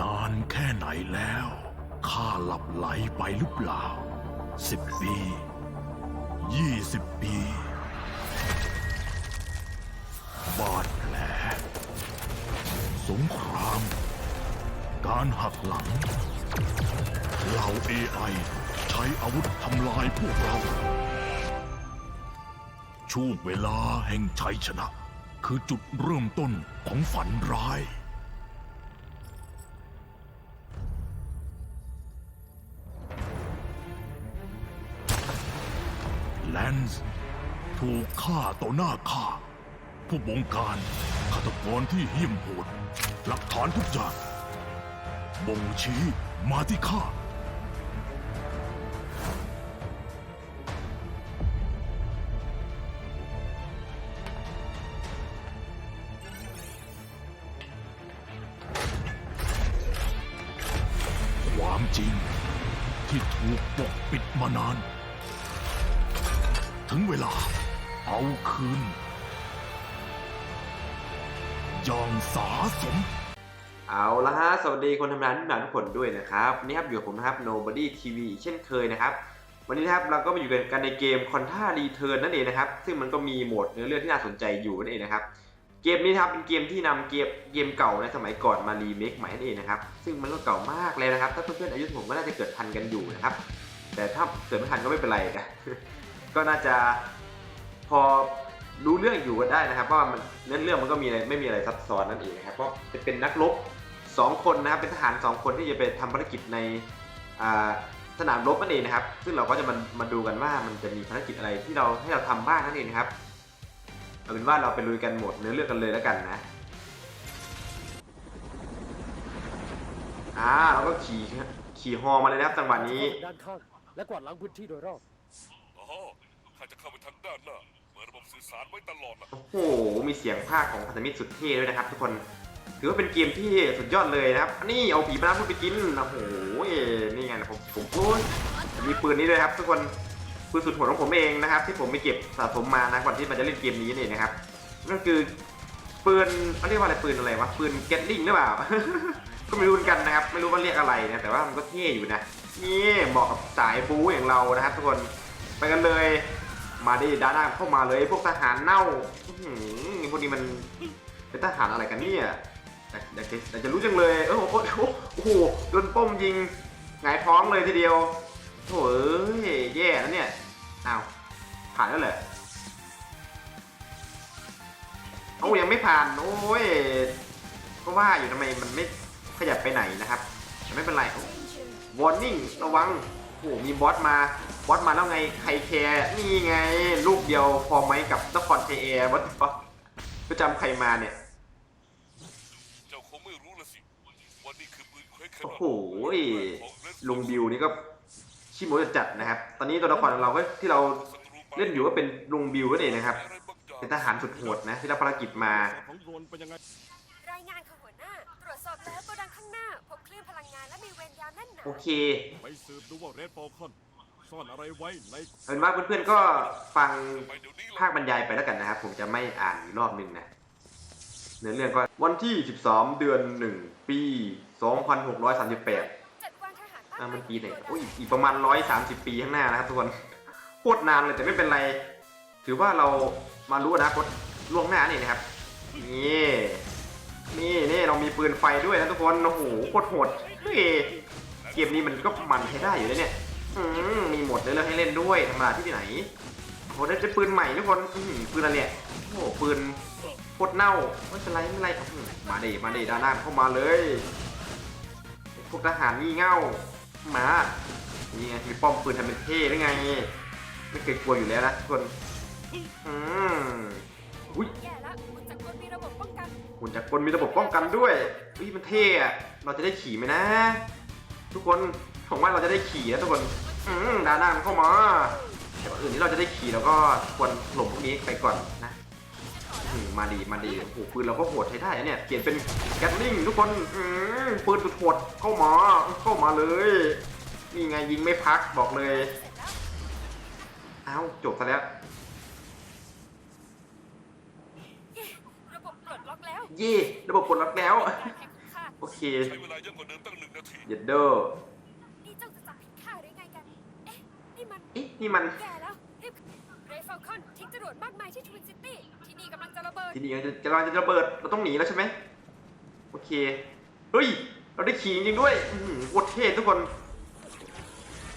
นานแค่ไหนแล้วข้าหลับไหลไปหรือเปล่าสิบปียี่สิบปี บาดแผล สงคราม การหักหลังเหล่า AI ใช้อาวุธทำลายพวกเรา ช่วงเวลาแห่งชัยชนะ คือจุดเริ่มต้นของฝันร้าย ส์ถูกฆ่าต่อหน้าข้า ผู้บงการฆาตกรที่เหี้ยมโหด หลักฐานทุกอย่างบ่งชี้มาที่ข้า ดีคนทำงานทุกท่านทุกคนด้วยนะครับนี่ครับอยู่กับผมนะครับ Nobody TV อีกเช่นเคยนะครับ วันนี้นะครับเราก็มาอยู่กันในเกม c o n t a Return นั่นเองนะครับ ซึ่งมันก็มีโหมดเนื้อเรื่องที่น่าสนใจอยู่นั่นเองนะครับ เกมนี้นะครับเป็นเกมที่นำเกมเกมเก่าในสมัยก่อนมารีเมคใหม่นั่นเองนะครับ ซึ่งมันก็เก่ามากเลยนะครับ ถ้าเพื่อนๆอายุผมก็น่าจะเกิดทันกันอยู่นะครับ แต่ถ้าเกิดไม่ทันก็ไม่เป็นไรนะ ก็น่าจะพอรู้เรื่องอยู่ก็ได้นะครับเพราะว่ามันเนื้อเรื่องมันก็มีอะไรไม่มีอะไรซับซ้อนนั่นเองนะครับเพราะจะเป็นนักรบ สองคนนะครับเป็นทหารสองคนที่จะไปทำภารกิจในอ่าสนามรบนั่นเองนะครับ ซึ่งเราก็จะมามาดูกันว่ามันจะมีภารกิจอะไรที่เราให้เราทำบ้างนั่นเองนะครับเอาเป็นว่าเราไปลุยกันหมดเนื้อเรื่องกันเลยแล้วกันนะอ่าเราก็ขี่ขี่ฮอมาเลยนะครับจังหวะนี้ด้านข้างและกวาดล้างพื้นที่โดยรอบอ๋อข้าจะเข้าไปทางด้านหน้าเปิดระบบสื่อสารไว้ตลอดล่ะโอ้โหมีเสียงภาคของพันธมิตรสุดเท่ด้วยนะครับ ทุกคน ถือว่าเป็นเกมที่สุดยอดเลยนะครับ นี่เอาผีมาพูดไปกินโอ้โหนี่ไงผมผมพูดมีปืนนี้ด้วยครับทุกคนปืนสุดโหดของผมเองนะครับ ที่ผมไปเก็บสะสมมานะก่อนที่มันจะเล่นเกมนี้นี่นะครับนั่นคือปืนเขาเรียกว่าอะไรปืนอะไรวะปืนเกตลิงหรือเปล่าก็ไม่รู้เหมือนกันนะครับ ไม่รู้ว่าเรียกอะไรนะแต่ว่ามันก็เท่อยู่นะนี่เหมาะกับสายบู๊อย่างเรานะครับทุกคนไปกันเลย มาดิด้านหน้าเข้ามาเลยพวกทหารเน่าอื้อหือพวกนี้มันเป็นทหารอะไรกันเนี่ย อยากอยากจะอยากจะรู้จังเลยเออโอ้โหโอ้โหโดนป้มยิงหงายท้องเลยทีเดียวโถ่เอ้ยแย่แล้วเนี่ยอ้าวผ่านแล้วเหรอเอ้ยังไม่ผ่านโอ้ยก็ว่าอยู่ทำไมมันไม่ขยับไปไหนนะครับแต่ไม่เป็นไร warning ระวังโอ้โหมีบอสมาบอสมาแล้วไงใครแคร์นี่ไง ลูกเดียวพอไหมกับนครไทยแอร์วัดปะประจำใครมาเนี่ย เจ้าคงไม่รู้ละสิว่านี่คือปืนเควกแคน โอ้นโหลุงบิวนี่ก็ชิโมจะจัดนะครับ ตอนนี้ตัวละครของเราก็ที่เราเล่นอยู่ก็เป็นลุงบิวก็เองนะครับ เป็นทหารสุดโหดนะที่รับภารกิจมาของโดรนเป็นยังไงรายงานค่ะหัวหน้า ตรวจสอบแล้วโกดังข้างหน้าพบคลื่นพลังงานและมีเวรยามแน่นหนาโอเคไปสืบดูว่าเรดฟอลคอนซ่อนอะไรไว้ในเอาเป็นว่าเพื่อนๆก็ฟังไปเดี๋ยวนี้ภาคบรรยายไปแล้วกันนะครับ ผมจะไม่อ่านอีกรอบหนึ่งนะเนื้อเรื่องก็วันที่ 13 เดือน 1 ปี 2638จัดวางทหารอะมันปีไหนโอ้ยอีกประมาณ 130 ปีข้างหน้านะครับทุกคนโคตรนานเลยแต่ไม่เป็นไร ถือว่าเรามารู้อนะคตล่วงหน้านี่นะครับ นี่นี่นี่เรามีปืนไฟด้วยนะทุกคนโอ้โหโคตรโหดเฮ้ยเกมนี้มันก็มันใช้ได้อยู่เลยเนี่ยอืมมีหมดเลยเลยให้เล่นด้วยธรรมดาที่ไหนโหได้เป็นปืนใหม่ทุกคนอื้อหือปืนอะไรเนี่ยโอ้โหปืนโคตรเน่าไม่เป็นไรไม่เป็นไรอื้อหือมาดิมาดิด้านหน้าเข้ามาเลย พวกทหารงี่เง่ามานี่ไงมีป้อมปืนทำเป็นเท่ได้ไง ไม่เคยกลัวอยู่แล้วนะทุกคน อืมอุ้ยแย่ล้วคุณจักรพลมีระบบป้องกันหุ่นจักรกลมีระบบป้องกันด้วยอุ้ยมันเท่อะเราจะได้ขี่ไหมนะ ทุกคนผมว่าเราจะได้ขี่นะทุกคน อืมดาน้ามันเข้ามาแต่ว่าอื่นที่เราจะได้ขี่เราก็ควรหลบพวกนี้ไปก่อน อืมมาดีมาดีโอ้โหปืนเราก็โหดใช้ได้อะเนี่ยเปลี่ยนเป็นแกตลิงทุกคนอืมปืนสุดโหดเข้ามาเข้ามาเลยนี่ไงยิงไม่พักบอกเลยเสร็จแล้วเอ้าจบซะแล้วเย้ระบบปลดล็อกแล้วเย่ระบบปลดล็อกแล้ว การแข่งขันค่ะโอเคใช้เวลาเยอะกว่าเดิมตั้งหนึ่งนาทีเย็ดโดนี่เจ้าจะจับผิดข้าหรือไงกัน เอ๊ะ นี่มันเอ๊ะนี่มันแย่แล้วรีบเรฟลคอนทิ้งจรวดมากมายที่ทวินซิตี้ ที่นี่กำลังจะระเบิด ทีนี้จะกำลังจะระเบิด เราต้องหนีแล้วใช่ไหมโอเค เฮ้ย เราได้ขี่จริงด้วยโคตรเท่ทุกคน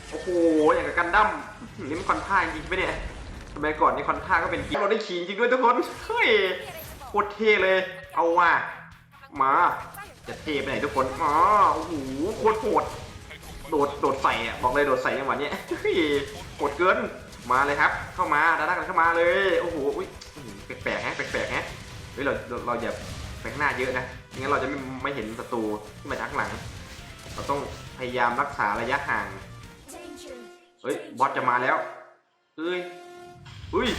โอ้โห อย่างกับกันดั้มนี่มันคอนท่าจริงไหมเนี่ยสมัยก่อนนี่คอนท่าก็เป็นเราได้ขี่จริงด้วยทุกคน เฮ้ย โคตรเท่เลย เอาว่ะ มา จะเท่ไปไหนทุกคนอ๋อโอ้โห โคตรโหดโดด โดดใส่อะบอกเลยโดดใส่จังหวะเนี้ยเฮ้ยโหดเกิน มาเลยครับ เข้ามาด้านหน้ากันเข้ามาเลย โอ้โหอุ้ย แปลกๆฮะแปลกๆฮะเฮ้ยเราเราเราอย่าแฝงหน้าเยอะนะไม่งั้นเราจะไม่ไม่เห็นศัตรูที่มาจากข้างหลัง เราต้องพยายามรักษาระยะห่างเฮ้ยบอสจะมาแล้วเฮ้ยเฮ้ย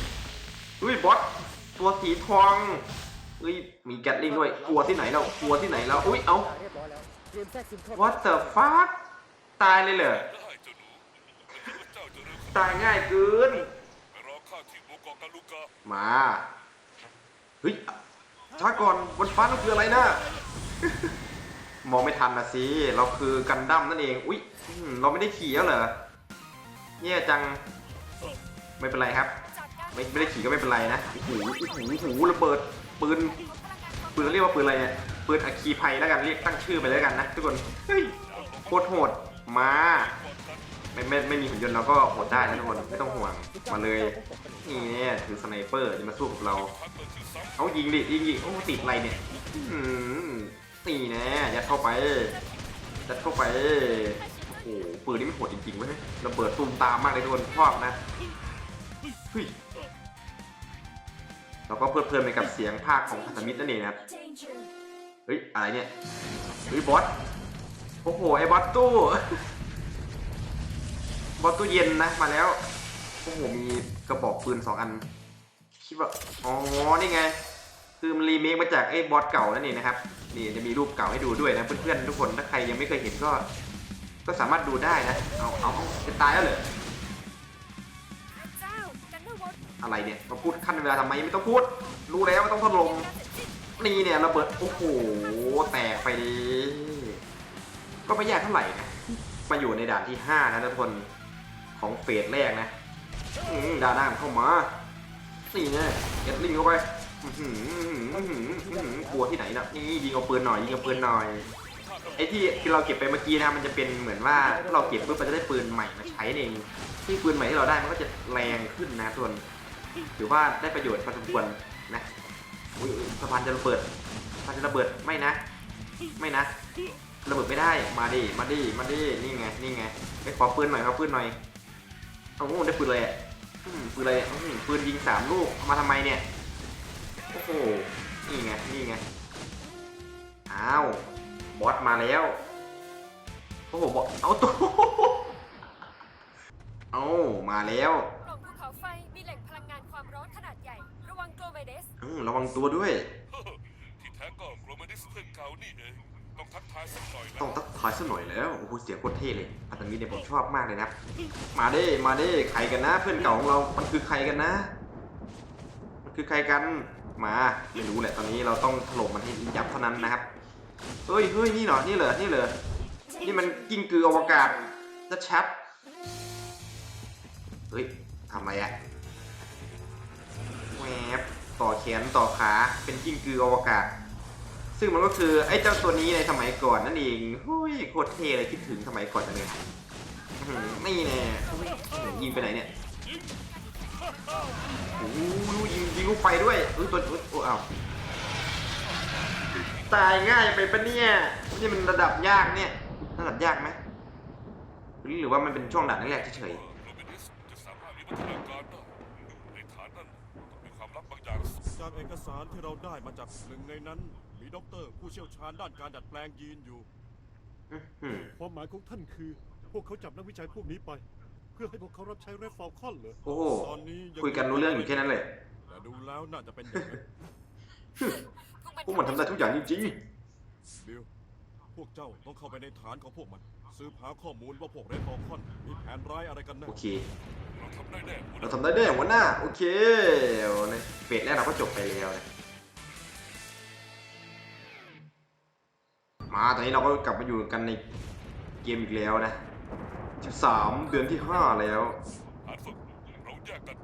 เฮ้ยบอสตัวสีทองเฮ้ยมีแกตลิงด้วยกลัวที่ไหนเรากลัวที่ไหนเราอุ้ยเอ้าเรียบร้อยแล้วเตรียมแทรกซึมเข้า what the fuck ตายเลยเหรอตายง่ายเกินมา เฮ้ยช้าก่อนบนฟ้านั่นคืออะไรนะ มองไม่ทันนะสิเราคือกันดั้มนั่นเองอุ๊ยเราไม่ได้ขี่แล้วเหรอแย่จังไม่เป็นไรครับ ไม่ไม่ได้ขี่ก็ไม่เป็นไรนะโอ้โหโอ้โหโอ้โหระเบิดปืนปืนเรียกว่าปืนอะไรเนี่ยปืนอัคคีภัยแล้วกันเรียกตั้งชื่อไปแล้วกันนะทุกคนเฮ้ยโคตรโหดมาไม่ไม่ไม่มีหุ่นยนต์เราก็โหดได้นะทุกคนไม่ต้องห่วง มาเลยนี่เนี่ยถือสไนเปอร์จะมาสู้กับเราเปิดชื่อายิงดิยิงดิโอ้ติดอะไรเนี่ยอืมนี่แน่ยัดเข้าไปยัดเข้าไปโอ้โหปืนนี่มันโหดจริงๆเว้ยระเบิดตูมตามมากเลยทุกคนชอบนะเฮ้ยเราก็เพลิดเพลินไปกับเสียงภาคของพันธมิตรนั่นเองครับเฮ้ยอะไรเนี่ยเฮ้ยบอสโอ้โหไอ้บอสตู้บอสตู้เย็นนะมาแล้ว โอ้โหมีกระบอกปืนสองอัน คิดว่า อ๋อ นี่ไง คือมันรีเมคมาจากไอ้บอสเก่านั่นเองนะครับ นี่จะมีรูปเก่าให้ดูด้วยนะ เพื่อนๆทุกคน ถ้าใครยังไม่เคยเห็นก็ ก็สามารถดูได้นะ เอา เอาจะตายแล้วเหรอะเจ้ากันเนอะไรเนี่ย มาพูดขั้นเวลาทำไมไม่ต้องพูด รู้แล้วว่ต้องถล่มนี่เนี่ยระเบิด โอ้โห แตกไปดิก็ไม่ยากเท่าไหร่นะ มาอยู่ในด่านที่ 5 นะทุกคน ของเฟสแรกนะ อืมด่านหน้าเข้ามานี่ไงเก็ตลิงเข้าไปอื้อหืออื้อหืออื้อหือกลัวที่ไหนนะนี่ยิงเอาปืนหน่อยยิงเอาปืนหน่อยไอ้ที่ที่เราเก็บไปเมื่อกี้นะมันจะเป็นเหมือนว่าถ้าเราเก็บปุ๊บมันจะได้ปืนใหม่มาใช้เองที่ปืนใหม่ที่เราได้มันก็จะแรงขึ้นนะส่วนถือว่าได้ประโยชน์พอสมควรนะอุ้ยสะพานจะระเบิดสะพานจะระเบิดไม่นะ ไม่นะ ระเบิดไม่ได้มาดิมาดิมาดินี่ไงนี่ไงไปขอปืนหน่อยขอปืนหน่อยโอ้โหได้ปืนเลยอะ อืมปืนอะไรอะอืมปืนยิงสามลูกเอามาทำไมเนี่ย โอ้โห นี่ไง นี่ไง อ้าว บอสมาแล้ว โอ้โหบอสเอาตัว เอามาแล้วปล่องภูเขาไฟมีแหล่งพลังงานความร้อนขนาดใหญ่ ระวังโกลเมเดส อืมระวังตัวด้วยเฮ้อที่แท้ก็โกลเมดิสเพื่อนเก่านี่เอง ต้องทักทายสักหน่อยนะต้องทักทายสักหน่อยแล้วโอ้โหเสียงโคตรเท่เลยอัตมิเนี่ยผมชอบมากเลยนะครับ มาเด้มาเด้ใครกันนะ เพื่อนเก่าของเรา มันคือใครกันนะ มันคือใครกันมาไม่รู้แหละตอนนี้เราต้องถล่มมันให้ยับเท่านั้นนะครับเฮ้ยเฮ้ยนี่เหรอนี่เหรอนี่เหรอนี่มันกิ้งกืออวกาศจะชัดเฮ้ยทำอะไรอะแหวบต่อแขนต่อขาเป็นกิ้งกืออวกาศ ซึ่งมันก็คือไอ้เจ้าตัวนี้ในสมัยก่อนนั่นเองหุยโคตรเท่เลยคิดถึงสมัยก่อนจังเลยนี่แน่ยิงไปไหนเนี่ยโอ้โหยิงยิงลูกไฟด้วยเอ้ยตัวอุ๊ยโอ้อ้าวตายง่ายไปปะเนี่ยนี่มันระดับยากเนี่ยระดับยากไหมหรือว่ามันเป็นช่วงด่านแรกเฉยการเอกสารที่เราได้มาจากหนึ่งในนั้น มีด็อกเตอร์ผู้เชี่ยวชาญด้านการดัดแปลงยีนอยู่ๆอื้อหือความหมายของท่านคือ พวกเขาจับนักวิจัยพวกนี้ไป เพื่อให้พวกเขารับใช้เรฟฟอลคอนเหรอโอ้โหตอนนี้งคุยกันรู้เรื่องอยู่แค่นั้นเลยแต่ดูแล้วน่าจะเป็นอย่างนั้นพวกมันทำได้ทุกอย่างจริงบิลพวกเจ้าต้องเข้าไปในฐานของพวกมันสืบหาข้อมูลว่าพวกเรดฟอลคอนมีแผนร้ายอะไรกันๆแน่โอเค เราทำได้แน่หัวหเราน้าทำได้ด้วยหัวหน้า โอเคในเฟสแรกเราก็จบไปแล้วนะ มามาตอนนี้เราก็กลับมาอยู่กันในเกมอีกแล้วนะ13เดือนที่5แล้วฐานฝึกเราแยกกัน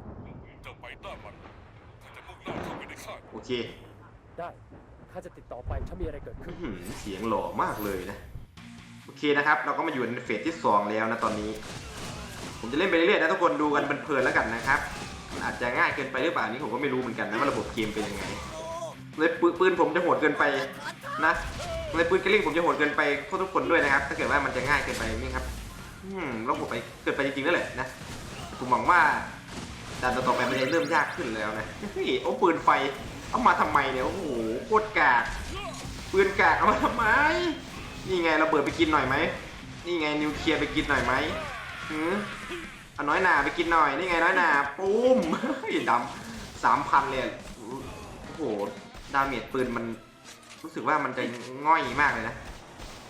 เจ้าไปหน้ามันข้าจะมุ่งหน้าเข้าไปในค่ายโอเค ได้ข้าจะติดต่อไปถ้ามีอะไรเกิดขึ้อื้นอหือเสียงหล่อมากเลยนะ โอเคนะครับ เราก็มาอยู่ในเฟสที่2แล้วนะตอนนี้ ผมจะเล่นไปเรื่อยๆนะทุกคนดูกันเพลินๆแล้วกันนะครับมันอาจจะง่ายเกินไปหรือเปล่าอันนี้ผมก็ไม่รู้เหมือนกันนะว่าระบบเกมเป็นยังไงเลยปืนปืนผมจะโหดเกินไปนะ เลยปืนกระลิ่งผมจะโหดเกินไปพวกทุกคนด้วยนะครับ ถ้าเกิดว่ามันจะง่ายเกินไปนี่ครับอืมเราโหดไปเกินไปจริงๆนั่นแหละนะผมหวังว่าด่านต่อไปมันจะเริ่มยากขึ้นแล้วนะโอ้ปืนไฟเอามาทำไมเนี่ยโอ้โหโคตรกากปืนกากเอามาทำไม นี่ไงเราเบิดไปกินหน่อยไหมนี่ไงนิวเคลียร์ไปกินหน่อยไหมหือเอาน้อยหนาไปกินหน่อยนี่ไงน้อยหนาปุ้มดำสามพันเลยโอ้โหดาเมจปืนมัน รู้สึกว่ามันจะง่อยมากเลยนะ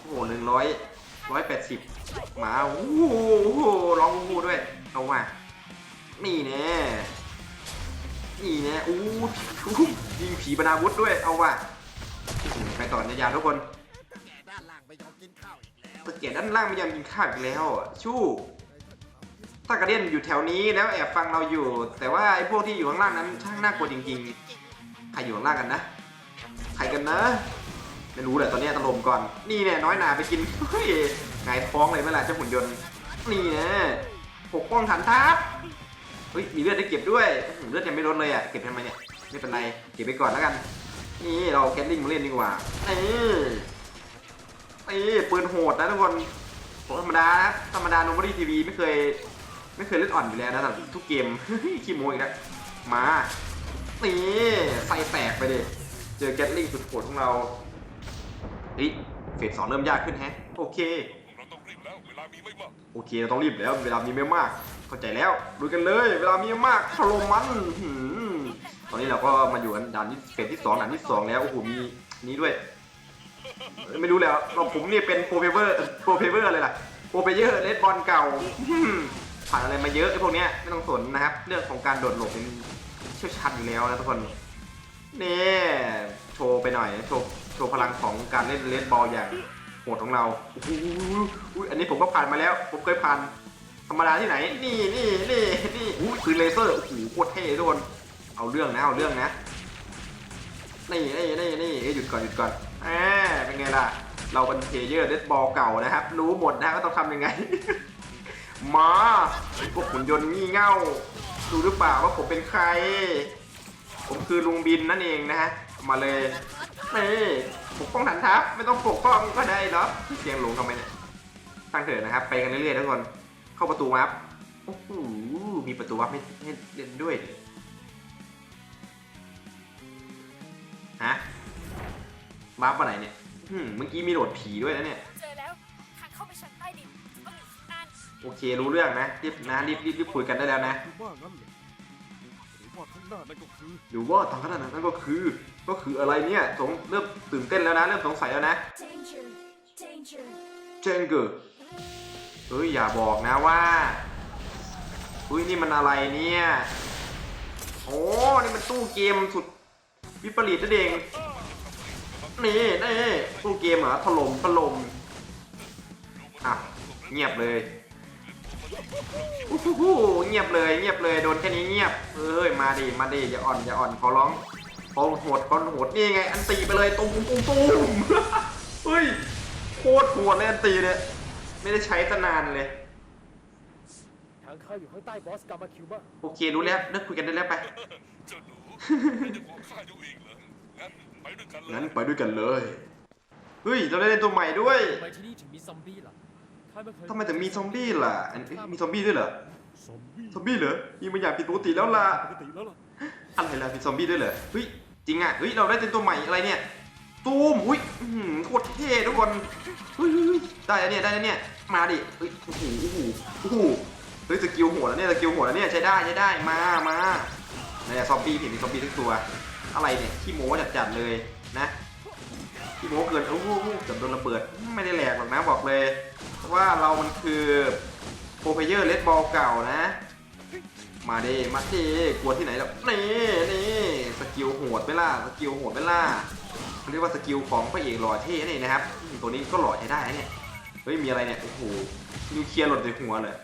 โอ้โหหนึ่งร้อยร้อยแปดสิบมาโอ้โหร้องวูด้วย เอาว่ะนี่แน่นี่แน่อู้หูยิงผีบรรณาวุธด้วย เอาว่ะไปต่อนยาทุกคนด้านล่างไม่ยอมกินข้าวอีกแล้วตะเกียบด้านล่างไม่ยอมกินข้าวอีกแล้วอะชู้ถ้ากระเด็นอยู่แถวนี้แล้วแอบฟังเราอยู่ แต่ว่าไอ้พวกที่อยู่ข้างล่างนั้นช่างน่ากลัวจริงๆ ใครอยู่ข้างล่างกันนะ ใครกันนะ ไม่รู้แหละตอนนี้ตลมก่อน นี่เนี่ยน้อยหนาไปกินเฮ้ยหงายท้องเลยเมื่อไหร่เจ้าหุ่นยนต์ นี่นะปกป้องฐานทัพเฮ้ยมีเลือดได้เก็บด้วยเลือดยังไม่ลดเลยอะเก็บทำไมเนี่ยไม่เป็นไรเก็บไปก่อนแล้วกัน นี่เราแคทลิงมาเล่นดีกว่านี่นี่ปืนโหดนะทุกคนผมธรรมดานะธรรมดาโนบอดี้ทีวีไม่เคย ไม่เคยเล่นอ่อนอยู่แล้วนะแต่ทุกเกมขี้โมยอีกแล้วมานี่ใส่แตกไปดิ เจอแกตลิงสุดโหดของเราเฮ้ยเฟสสองเริ่มยากขึ้นแฮะ โอเค เราต้องรีบแล้วเวลามีไม่มากโอเคเราต้องรีบแล้ว เวลามีไม่มาก เข้าใจแล้วดูกันเลย เวลามีไม่มากถล่มมันหืมตอนนี้เราก็มาอยู่กันด่านที่เฟสที่สองด่านที่สองแล้ว โอ้โห มีนี้ด้วยเอ้ยไม่รู้แล้วเราผมเนี่ยเป็นโปรเพเวอร์ โปรเพเวอร์เลยล่ะ โปรเพเยอร์เลดบอลเก่าหืมผ่านอะไรมาเยอะไอ้พวกเนี้ยไม่ต้องสนนะครับ เรื่องของการโดดหลบเป็นเชี่ยวชาญอยู่แล้วนะทุกคน นี่โชว์ไปหน่อยโชว์โชว์พลังของการเล่นเลดบอลอย่างโหดของเราโอ้โหอุ๊ยอันนี้ผมก็ผ่านมาแล้ว ผมเคยผ่านธรรมดาที่ไหน นี่นี่นี่นี่อู้ปืนเลเซอร์โอ้โหโคตรเท่ทุกคนเอาเรื่องนะเอาเรื่องนะนี่นี่นี่นี่หยุดก่อนหยุดก่อนแหมเป็นไงล่ะ เราเป็นเพลเยอร์เดดบอลเก่านะครับ รู้หมดนะว่าต้องทำยังไงมาพวกหุ่นยนต์งี่เง่าดูหรือเปล่าว่าผมเป็นใคร ผมคือลุงบินนั่นเองนะฮะ มาเลยนี่ปกป้องฐานทัพไม่ต้องปกป้องก็ได้เนาะเสียงหลงทำไมเนี่ยตั้งเถิดนะครับ ไปกันเรื่อยๆทุกคน เข้าประตูวับโอ้โหมีประตูวับให้ให้เล่นด้วยฮะวับอะไรเนี่ยอืมเมื่อกี้มีโหลดผีด้วยนะเนี่ยเจอแล้วทางเข้าไปชั้นใต้ดินต้องอยู่ที่นั่นโอเครู้เรื่องนะรีบนะรีบรีบรีบคุยกันได้แล้วนะคือ ว่างั้นเหรอหรือว่าข้างหน้านั่นก็คืออยู่ว่าทางขนาดนั้นก็คือ ก็คืออะไรเนี่ยสงเริ่มตื่นเต้นแล้วนะ เริ่มสงสัยแล้วนะ danger danger เจนเกอร์เฮ้ยอย่าบอกนะว่าเฮ้ยนี่มันอะไรเนี่ยโอ้นี่มันตู้เกมสุดวิปริตนั่นเองนี่นี่ตู้เกมเหรอถล่มถล่มอะเงียบเลย โอ้โหเงียบเลยเงียบเลยโดนแค่นี้เงียบเอ้ยมาดิมาดิอย่าอ่อนอย่าอ่อนขอร้องขอโหดขอโหดนี่ไง อันตีไปเลยตุ้มตุ้มตุ้มตุ้มเฮ้ยโคตรโหดเลยอันตีเนี่ยไม่ได้ใช้ตั้งนานเลยทางเข้าอยู่ข้างใต้บอสกามาคิวบ้าโอเครู้แล้วเลิกคุยกันได้แล้วไปเจ้าหนูไม่ได้บอกข้าดูเองเหรองั้นไปด้วยกันเลยงั้นไปด้วยกันเลยเฮ้ยเราได้เล่นตัวใหม่ด้วยทำไมที่นี่ถึงมีซอมบี้ล่ะข้าไม่เคย ทำไมถึงมีซอมบี้ล่ะอันเอ๊ะมีซอมบี้ด้วยเหรอ ซอมบี้ซอมบี้เหรอมีบางอย่างผิดปกติแล้วล่ะ ปกติแล้วล่ะอะไรล่ะมีซอมบี้ด้วยเหรอเฮ้ยจริงอะเฮ้ยเราได้เป็นตัวใหม่อะไรเนี่ยตูมอุ้ยอื้อหือโคตรเท่ทุกคนเฮ้ยเฮ้ยเฮ้ยได้แล้วเนี่ยได้แล้วเนี่ยมาดิเฮ้ยโอ้โหโอ้โหโอ้โหเฮ้ยสกิลหัวแล้วเนี่ยสกิลหัวแล้วเนี่ยใช้ได้ใช้ได้มามาเนี่ยซอมบี้ผิดมีซอมบี้ทุกตัว อะไรเนี่ยขี้โม้จัดๆเลยนะขี้โม้เกินโอ้โหเกือบโดนระเบิดไม่ได้แหลกหรอกนะบอกเลยเพราะ ว่าเรามันคือโปรเพเยอร์เลดบอลเก่านะ มาดิมาดิกลัวที่ไหนแล้วนี่นี่สกิลโหดไหมล่ะสกิลโหดไหมล่ะเขาเรียกว่าสกิลของพระเอกหล่อเท่นั่นเองนะครับ ตัวนี้ก็หล่อใช้ได้เนี่ยเฮ้ยมีอะไรเนี่ยโอ้โหนิวเคลียร์หล่นใส่หัวเลย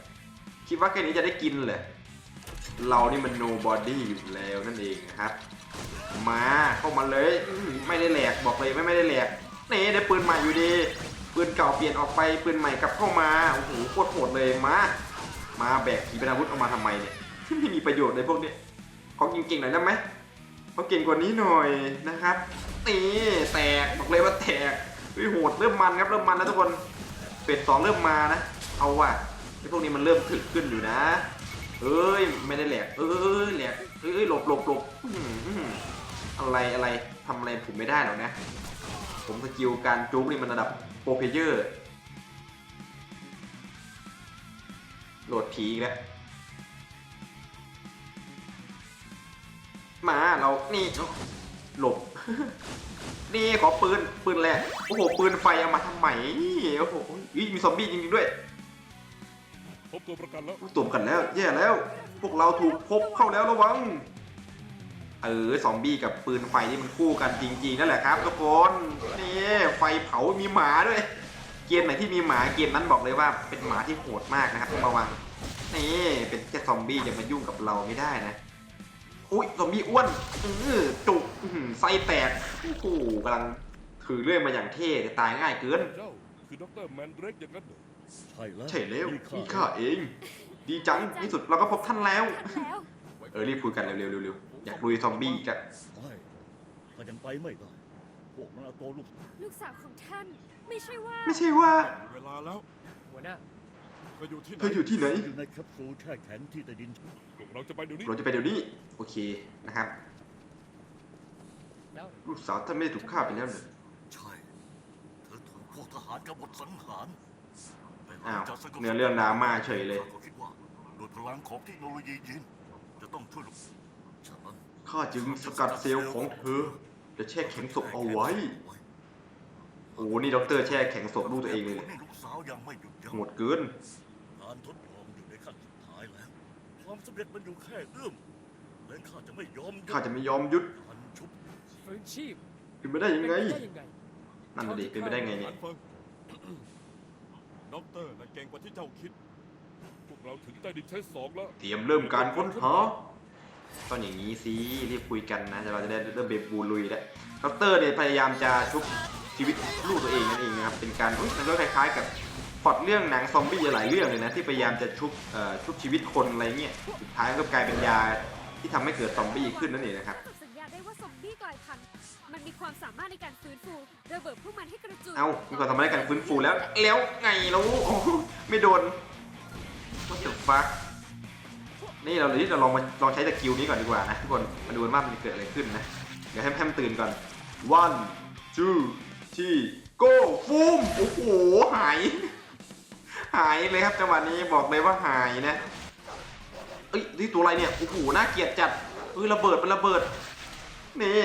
คิดว่าแค่นี้จะได้กินเลยเรานี่มันโนบอดี้อยู่แล้วนั่นเองนะครับ มาเข้ามาเลยไม่ได้แหลกบอกเลยไม่ไม่ได้แหลกนี่ได้ปืนใหม่อยู่ดี ปืนเก่าเปลี่ยนออกไปปืนใหม่กลับเข้ามาโอ้โหโคตรโหดเลยมา มาแบกขีปนาวุธออกมาทำไมเนี่ยไม่มีประโยชน์เลยพวกเนี้ยเขาเก่งๆหน่อยได้ไหมเขาเก่งกว่านี้หน่อยนะครับนี่แตกบอกเลยว่าแตกโหดเริ่มมันครับเริ่มมันแล้วทุกคนเป็ดสองเริ่มมานะ เอาว่ะไอ้พวกนี้มันเริ่มถึกขึ้นอยู่นะ เอ้ยไม่ได้แหลกเอ้ยแหลกเอ้ยหลบหลบหลบอะไรอะไรทำอะไรผมไม่ได้หรอกนะ ผมสกิลการจุกนี่มันระดับ โปรเพลเยอร์ โหลดผีอีกแล้ว มาเรา นี่หลบ นี่ขอปืน ปืนแหละ โอ้โห ปืนไฟเอามาทำไม โอ้โหอุ๊ยมีซอมบี้จริงๆด้วย พบตัวประกันแล้วตุ่มกันแล้ว แย่แล้ว พวกเราถูกพบเข้าแล้วระวัง เออซอมบี้กับปืนไฟที่มันคู่กันจริงๆนั่นแหละครับทุกคนนี่ไฟเผามีหมาด้วย เกมไหนที่มีหมาเกมนั้นบอกเลยว่าเป็นหมาที่โหดมากนะครับต้องระวังนี่เป็นแค่ซอมบี้จะมายุ่งกับเราไม่ได้นะอุ้ยซอมบี้อ้วนอื้อจุกไส้แตกโอ้โหกำลังถือเลื่อยมาอย่างเท่แต่ตายง่ายเกินเจ้าคือดรแมนเดรกอย่างนั้นใช่แล้วใช่แล้วนี่ข้าเอง ดีจังที่สุดเราก็พบท่านแล้ว เออรีบคุยกันเร็วๆเร็วๆ อยากลุยซอมบี้กันไม่ถ้ายังไปไม่ได้ พวกมันเอาตัวลูกลูกสาวของท่าน ไม่ใช่ว่า ไม่ใช่ว่า เวลาแล้วหัวหน้าเธออยู่ที่ไหนเธออยู่ที่ไหน อยู่ในแคปซูลแช่แข็งที่ใต้ดินพวกเราจะไปเดี๋ยวนี้เราจะไปเดี๋ยวนี้ โอเคนะครับ แล้วลูกสาวท่านไม่ได้ถูกฆ่าไปแล้วเหรอ ใช่เธอถูกพวกทหารกบฏสังหารแต่หลัอ้างวจากสงบเนื้อเรื่องดราม่าเฉยเลย ข้าก็คิดว่าโดยพลังของเทคโนโลยียีนจะต้องช่วยลูกฉะนั้น ข้าจึงสกัดเซลล์ของเธอจะแช่แข็งศพเอาไว้ โอ้โหนี่ด็อกเตอร์แช่แข็งศพลูกตัวเองเลยนี่ลูกสาวยังไม่หยุดยั้งโหดเกิน การทดลองอยู่ในขั้นสุดท้ายแล้ว ความสำเร็จมันอยู่แค่เอื้อมและข้าจะไม่ยอมหยุดข้าจะไม่ยอมหยุดการชุบฟื้นชีพเป็นไปได้ยังไง เป็นปด้ยังไงนั่นน่ะดิเป็นไปได้ไงฐาเนี่ยนเฟิงด็อกเตอร์น่ะเก่งกว่าที่เจ้าคิด พวกเราถึงใต้ดินชั้นสองแล้ว เตรียมเริ่มการค้นหา ต้องอย่างนี้สิรีบคุยกันนะเราจะได้เริ่มเบบูลุยแล้วด็อกเตอร์เนี่ยพยายามจะชุบชีวิตลูกตัวเองนั่นเองนะครับเป็นการอุ๊ยมันก็คล้ายๆกับพล็อตเรื่องหนังซอมบี้หลายเรื่องเลยนะที่พยายามจะชุบเอ่อชุบชีวิตคนอะไรเงี้ยสุดท้ายก็กลายเป็นยาที่ทำให้เกิดซอมบี้ขึ้นนั่นเองนะครับสัญญาได้ว่าซอมบี้กลายพันธุ์มันมีความสามารถในการฟื้นฟูระเบิดพวกมันให้กระจุยเอ้ามีความสามารถในการฟื้นฟูแล้วแล้วไงแล้วโอ้โหไม่โดน What the fuck นี่เราเดี๋ยวเราลองมาลองใช้สกิลนี้ก่อนดีกว่านะทุกคนมาดูกันว่ามันเกิดอะไรขึ้นนะเดี๋ยวให้แพมตื่นก่อน one two three go ฟูมโอ้โหหาย หายเลยครับจังหวะนี้บอกเลยว่าหายนะเอ้ยนี่ตัวอะไรเนี่ยโอ้โหน่าเกลียดจัดเอ้ยระเบิดเป็นระเบิดนี่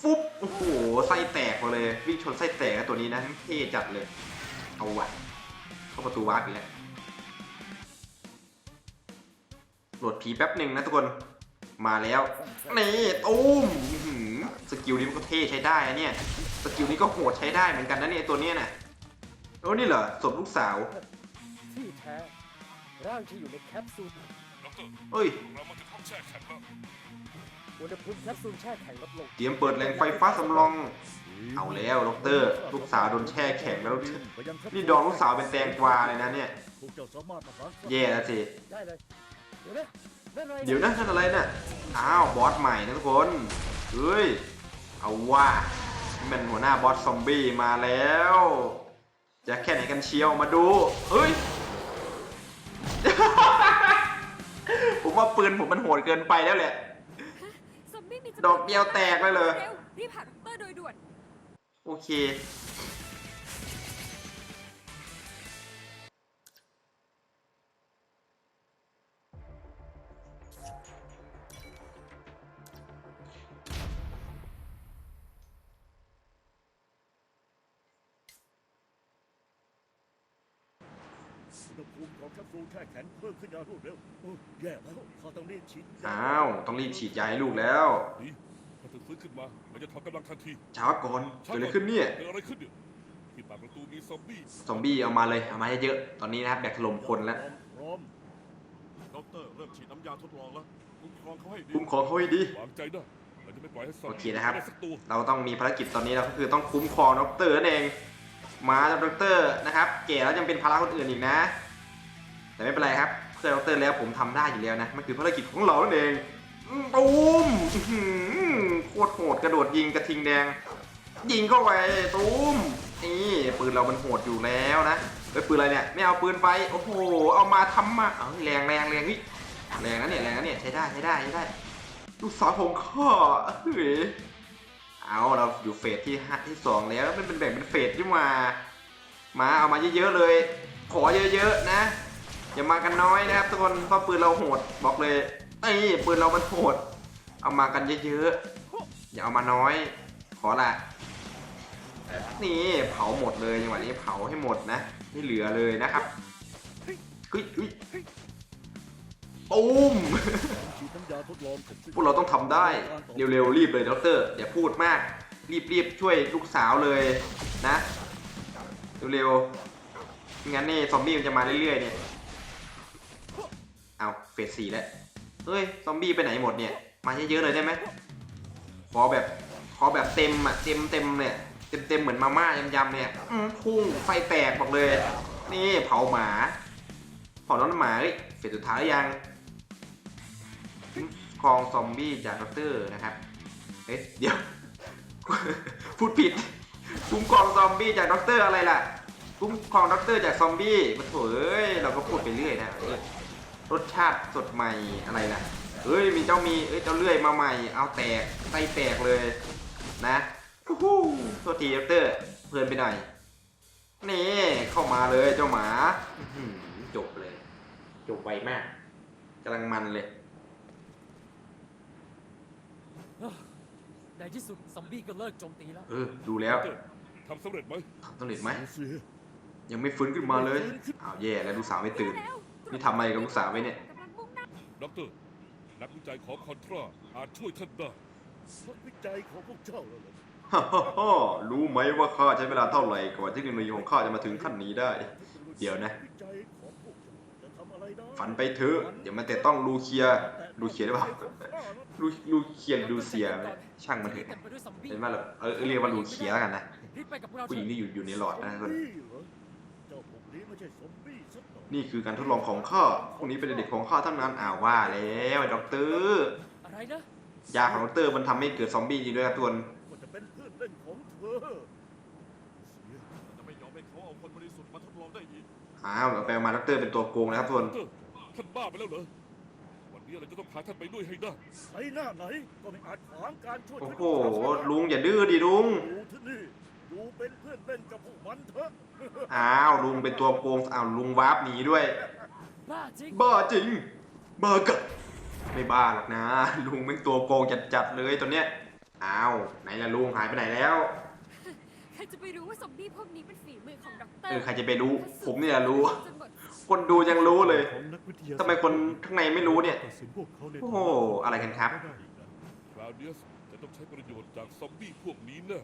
ฟุบโอ้โหไส้แตกหมดเลยวิ่งชนไส้แตกตัวนี้นะเท่จัดเลยเอาว่ะเข้าประตูวาร์ปอีกแล้ว โหลดผีแป๊บหนึ่งนะทุกคน มาแล้ว นี่ตุ้มอื้อหือสกิลนี้มันก็เท่ใช้ได้นะเนี่ย สกิลนี้ก็โหดใช้ได้เหมือนกันนะเนี่ยตัวเนี้ยน่ะโอ้นี่เหรอศพลูกสาวที่แท้ร่างที่อยู่ในแคปซูลด็อกเตอร์เอ้ยพวกเรามาถึงห้องแช่แข็งแล้วอุณหภูมิแคปซูลแช่แข็งลดลงเตรียมเปิดแหล่งไฟฟ้าสำรอง เอาแล้วดอกเตอร์ลูกสาวโดนแช่แข็งแล้ว นี่ดองลูกสาวเป็นแตงกวาเลยนะเนี่ยพวกเจ้าสามารถประสานแย่แล้วสิได้ เดี๋ยวนะนั่นอะไรเดี๋ยวนะนั่นอะไรน่ะ อ้าวบอสใหม่นะทุกคนเฮ้ย เอาว่ามันหัวหน้าบอสซอมบี้มาแล้ว จะแค่ไหนกันเชียวมาดูเฮ้ย ผมว่าปืนผมมันโหดเกินไปแล้วแหละ ดอกเดียวแตกเลยเหรอร็วรีบหาด็อกเตอร์โดยด่วน โอเค ณหภูมิของแคปซูลแช่แข็งเพิ่มขึ้นอย่างรวดเร็วโอ้แย่แล้วข้าต้องรีบฉีดอ้าว ต้องรีบฉีดยาให้ลูกแล้วดีถ้าถึงฟื้นขึ้นมาเราจะถอนกำลังทันทีช้าก่อนเกิดอะไรขึ้นเนี่ย เกิดอะไรขึ้นเนี่ยที่ปากประตูมีซอมบี้ซอมบี้เอามาเลย เอามาเยอะๆตอนนี้นะครับแบกถล่มคนแล้ว พร้อมด็อกเตอร์เริ่มฉีดน้ำยาทดลองแล้วคุ้มครองเขาให้ดีคุ้มครองเขาให้ดี วางใจได้เราจะไม่ปล่อยให้ซอมโอบี้เคนะครับ ได้สักตัว เราต้องมีภารกิจตอนนี้เราก็คือต้องคุ้มครองด็อกเตอร์นั่นเอง มาจากด็อกเตอร์นะครับเก๋แล้วยังเป็นภาระคนอื่นอีกนะ แต่ไม่เป็นไรครับเพื่อด็อกเตอร์แล้วผมทำได้อยู่แล้วนะมันคือภารกิจของเรานั่นเองตูมโคตรโหดกระโดดยิงกระทิงแดง ยิงเข้าไปตูมนี่ปืนเรามันโหดอยู่แล้วนะเฮ้ยปืนอะไรเนี่ยไม่เอาปืนไฟโอ้โหเอามาทำมาเอาแรงแรงแรงนี่แรงนะเนี่ยแรงนะเนี่ยใช้ได้ใช้ได้ใช้ได้ลูกศรของข้อเฮ้ยเอาเราอยู่เฟสที่ห้าที่สองแล้วมันเป็นแบ่งเป็นเฟสที่มา มาเอามาเยอะๆเลย ขอเยอะๆนะ อย่ามากันน้อยนะครับทุกคนเพราะปืนเราโหดบอกเลยไอ้ปืนเรามันโหด เอามากันเยอะๆอย่าเอามาน้อย ขอละนี่เผาหมดเลยจังหวะนี้เผาให้หมดนะไม่เหลือเลยนะครับเฮ้ยเฮ้ยตูมฉีดน้ำยาทดลองผมพวกเราต้องทำได้เร็วๆรีบเลยด็อกเตอร์อย่าพูดมาก รีบๆช่วยลูกสาวเลยนะเร็วๆไม่งั้นนี่ซอมบี้มันจะมาเรื่อยๆเนี่ย เอาเฟสสี่แล้ว เฮ้ย ซอมบี้ไปไหนหมดเนี่ย มาเยอะๆเลยได้ไหมขอแบบขอแบบเต็มอะเต็มเต็มเนี่ยเต็มเต็มเหมือนมาม่ายำๆเนี่ยพุ่งไฟแตกบอกเลย นี่เผาหมาเผาน้องหมาเฟสสุดท้ายยังครองซอมบี้จากด็อกเตอร์นะครับเอ๊ะเดี๋ยวพูดผิดคุ้มครองซอมบี้จากด็อกเตอร์อะไรล่ะคุ้มครองด็อกเตอร์จากซอมบี้มาโถเอ้ยเราก็พูดไปเรื่อยนะ รสชาติสดใหม่อะไรล่ะเอ้ยมีเจ้ามีเอ้ยเจ้าเลื่อยมาใหม่ เอาแตกไส้แตกเลยนะฮู้ฮู้โทษทีด็อกเตอร์เพลินไปหน่อยนี่เข้ามาเลยเจ้าหมาอื้อหือจบเลย จบไวมากกำลังมันเลยในที่สุดซอมบี้ก็เลิกโจมตีแล้ว เออ ดูแล้วด็อกเตอร์ทำสำเร็จไหมทำสำเร็จไหมดูสิยังไม่ฟื้นขึ้นมาเลยอ้าวแย่แล้วลูกสาวไม่ตื่น นี่ทำอะไรกับลูกสาวไว้เนี่ยกำลังมุ่งหน้าด็อกเตอร์นักวิจัยของคอนทราอาจช่วยท่านได้นักวิจัยของพวกเจ้าแล้วเหรอฮ่าฮ่าฮ่ารู้ไหมว่าข้าใช้เวลาเท่าไหร่กว่าที่เทคโนโลยีของข้าจะมาถึงขั้นนี้ได้ เดี๋ยวนะ วิจัยของพวกเจ้าจะทำอะไรได้ฝันไปเถอะอย่ามาแต่ต้องลูเคีย ลูเคียได้เปล่า ลูลูเคียหรือลูเซียไหมช่างมันเถอะเต็มไปด้วยซอมบี้เป็นว่าเราเออเรียกว่าลูเคียแล้วกันนะ รีบไปกับพวกเราเถผู้หญิงอะที่อยู่อยู่ในหลอดนะทุกคนซอมบี้เหรอเจ้าพวก นี้ไม่ใช่ซอมบี้สักหน่อยนี่คือการทดลองของข้าพวกนี้เป็นเด็กของข้าทั้งนั้นอ้าวว่าแล้วไอ้ด็อกเตอร์อะไรนะยาของด็อกเตอร์มันทำให้เกิดซอมบี้จริงด้วยครับทุกคนก็จะเป็นเพื่อนเล่นของเธอเราจะไม่ยอมให้เขาเอาคนบริสุทธิ์มาทดลองได้อีกอ้าวเอาไปเอามาด็อกเตอร์เป็นตัวโกงนะครับทุกคนด็อกเตอร์ท่านบ้าไปแล้วเหรอวันนี้เราจะต้องพาท่านไปด้วยให้ได้ใช้หน้าไหนก็ไม่อาจขวางการช่วยโอ้ชีวิตโหของเราได้ลุงอย่าดื้อดิลุง อยู่ที่นี่อยู่เป็นเพื่อนเล่นกับพวกมันเถอะ อ้าวลุงเป็นตัวโกงอ้าวลุงวาร์ปหนีด้วย บ้าจริงบ้าจริงบ้ากับไม่บ้าหรอกนะ ลุงเป็นตัวโกงจัดๆเลยตัวเนี้ยอ้าวไหนล่ะลุงหายไปไหนแล้ว ใครจะไปรู้ว่าซอมบี้พวกนี้เป็นฝีมือของด็อกเตอเอร์อใครจะไปรู้ผมเนี่ยรู้ จนหมดคนดูยังรู้เลย ของนักวิทยาศาสตร์ทำไมคนข้างในไม่รู้เนี่ย ตัดสินพวกเขาในโอ้โหอะไรกันครับ ไม่ได้อีกนะคลาวเดียสจะต้องใช้ประโยชน์จากซอมบี้พวกนี้แน่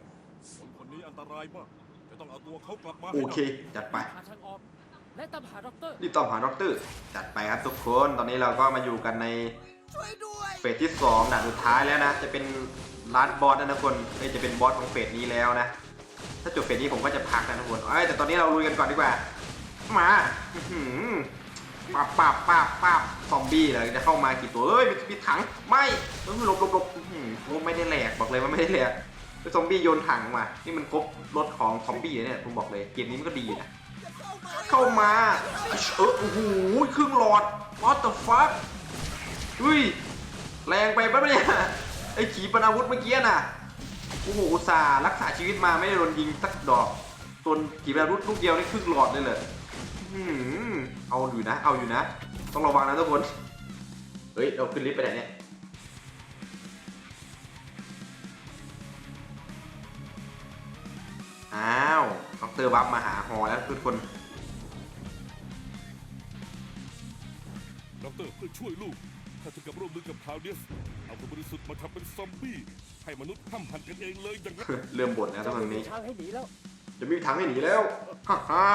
คนคน นี้อันตรายมาก จะต้องเอาตัวเขากลับมาโอให้เคได้จัดไป หาทางออกและตามหาด็อกเตอร์รีบตามหาด็อกเตอร์ จัดไปครับทุกคน ตอนนี้เราก็มาอยู่กันในช่วยด้วย เฟสที่สองด่านสุดท้ายแล้วนะ จะเป็นร้านบอสนะทุกคนเอ้ยจะเป็นบอสของเฟสนี้แล้วนะ ถ้าจบเฟสนี้ผมก็จะพักนะทุกคน เอ้ยแต่ตอนนี้เราลุยกันก่อนดีกว่า มาอื้อหือปับปับปับปับซอมบี้เลยจะเข้ามากี่ตัว เอ้ยมีมีถัง ไม่เอ้ยหลบหลบหลบอื้อหือโอ้ไม่ได้แหลกบอกเลยว่าไม่ได้แหลก ไอ้ซอมบี้โยนถังมา นี่มันครบรถของซอมบี้เลยเนี่ย ผมบอกเลยเกมนี้มันก็ดีนะ เข้ามา เออโอ้โหครึ่งหลอด what the fuck เฮ้ย แรงไปปะเนี่ย ไอ้ขีปนาวุธเมื่อกี้น่ะ โอ้โหอุตส่าห์รักษาชีวิตมาไม่ได้โดนยิงสักดอกส่วนขีปนาวุธลูกเดียวนี่ครึ่งหลอดเลยเลยอื้อหือเอาอยู่นะ เอาอยู่นะ ต้องระวังนะทุกคน เฮ้ย เราขึ้นลิฟต์ไปไหนเนี่ย อ้าวด็อกเตอร์บัฟมาหาฮอแล้วทุกคนด็อกเตอร์เพื่อช่วยลูก ถ้าถึงกับร่วมมือกับคลาวเดียส เอาคนบริสุทธิ์มาทำเป็นซอมบี้ ให้ให้มนุษย์ห้ามหันกันเองเลยอย่างนั้นเริ่มบ่นแล้วตเจ้ารงไม่มีนี้ ทางให้หนีแล้ว จะไม่มีทางให้หนีแล้วฮ่าฮ่า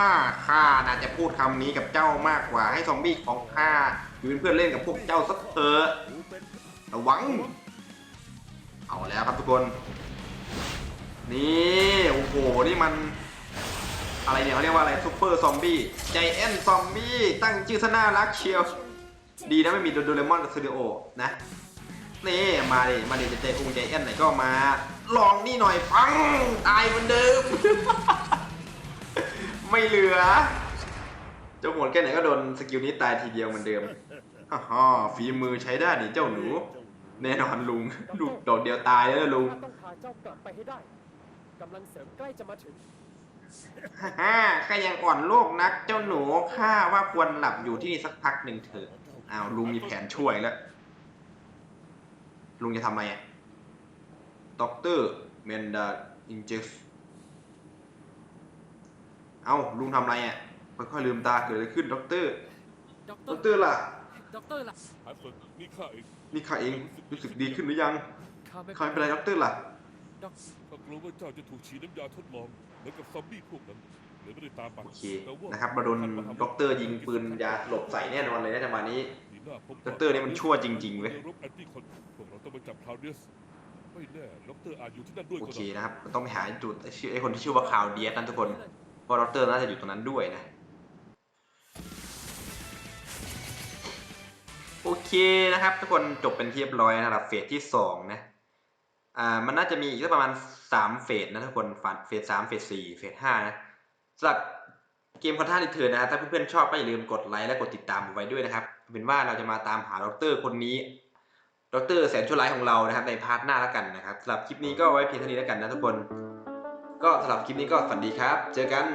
ข้าน่าจะพูดคำนี้กับเจ้ามากกว่าให้ซอมบี้ของข้าอยู่เป็นเพื่อนเล่นกับพวกเจ้าสักเถอะ ระวัง เอาแล้วครับทุกคน นี่โอ้โหนี่มัน อะไรเนี่ยเขาเรียกว่าอะไรซูเปอร์ซอมบี้ใจแอนซอมบี้ตั้งชื่อซะน่ารักเชียว ดีนะไม่มีโดเรมอนกับซูดิโอนะนี่มาดิมาดิจะใจองใจแอนไหนก็มา ลองนี่หน่อยปังตายเหมือนเดิม ไม่เหลือเจ้าโหดแค่ไหนก็โดนสกิลนี้ตายทีเดียวเหมือนเดิมฮ่าฮ่าฝีมือใช้ได้ดิเจ้าหนู แน่นอนลุงดูดอกเดียวตายแล้วลุง กลับไปให้ได้กำลังเสริมใกล้จะมาถึง ฮ่าฮ่าข้ายังอ่อนโลกนัก เจ้าหนูข้าว่าควรหลับอยู่ที่นี่สักพักหนึ่งเถอะอ้าวลุงมีแผนช่วยแล้ว ลุงจะทำไมอะด็อกเตอร์เมนดาอินเจสเอ้าลุงทำอะไรอะค่อยๆลืมตาเกิดอะไรขึ้นด็อกเตอร์ด็อกเตด็ออกร์เตอร์ล่ะ ด็อกเตอร์ล่ะหายเฟิงนี่ข้าเองนี่ข้าเองรู้สึกดีขึ้นหรือยังข้าไม่ข้าไม่เป็นไรด็อกเตอร์ล่ะด็อกข้า กลัวว่าเจ้าจะถูกฉีดน้ำยาทดลองเหมือนกับซอมบี้พวกนั้นเลยไม่ได้ตามไปโอเคแต่ว่านะครับมาโดนด็อกเตอร์ยิงปืนยาหลบใส่แน่นอนเลยนะจังหวะนี้ดีน่าพบด็อกเตอร์นี่มันชั่วจริงๆเว้ยรบแอนตี้คนพวกเราต้องไปจับคลาวเดียสไม่แน่ด็อกเตอร์อาจอยู่ที่นั่นด้วยโอก็เคได้นะครับต้องไปหาจุดชื่อไอ้คนที่ชื่อว่าคาวเดียสนั่นทุกคนเพราะด็อกเตอร์น่าจะอยู่ตรงนั้นด้วยนะโอเคนะครับ ทุกคนจบเป็นที่เรียบร้อยนะครับเฟสที่สองนะ อ่ามันน่าจะมีอีกสักประมาณสามเฟสนะทุกคนฝันเฟสสามเฟสสี่เฟสห้านะสำหรับเกมคอนท่ารีเทิร์นนะครับถ้าเพื่อนๆชอบก็อย่าลืมกดไลค์และกดติดตามไว้ด้วยนะครับเป็นว่าเราจะมาตามหาด็อกเตอร์คนนี้ด็อกเตอร์แสนชั่วร้ายของเรานะครับในพาร์ทหน้าแล้วกันนะครับสำหรับคลิปนี้ก็ไว้เพียงเท่านี้แล้วกันนะทุกคน ก็สำหรับคลิปนี้ก็สวัสดีครับ เจอกัน